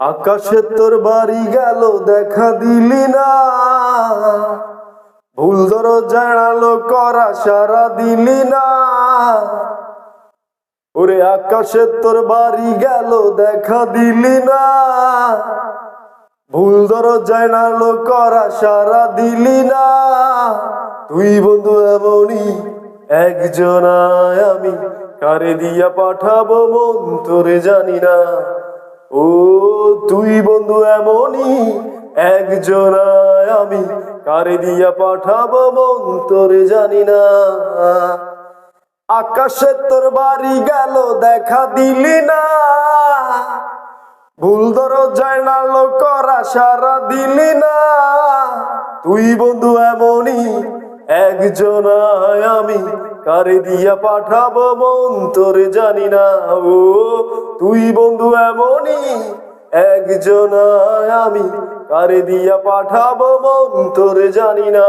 আকাশে তোর বাড়ি গেল, দেখা দিলি না। ভুল ধর জানালো করা সারা দিলি না। ওরে আকাশে তোর বাড়ি গেল, দেখা দিলি না। ভুল ধর জানালো করা সারা দিলি না। তুই বন্ধু এমনই একজনায় আমি। কারে দিয়া পাঠাবো মন, তোরে জানি না। ও তুই বন্ধু এমনই একজনায় আমি কারে দিয়া পাঠাবো মন জানি না। আকাশে তোর বাড়ি গেল, দেখা দিলি না। ভুল ধর যায় করা সারা দিলি না। তুই বন্ধু এমনই, একজনায় আমি কারে দিয়া পাঠাবো মন, তোর জানি না ও। তুই বন্ধু এমনই একজন আমি, কারে দিয়া পাঠাবো মন, তোর জানি না।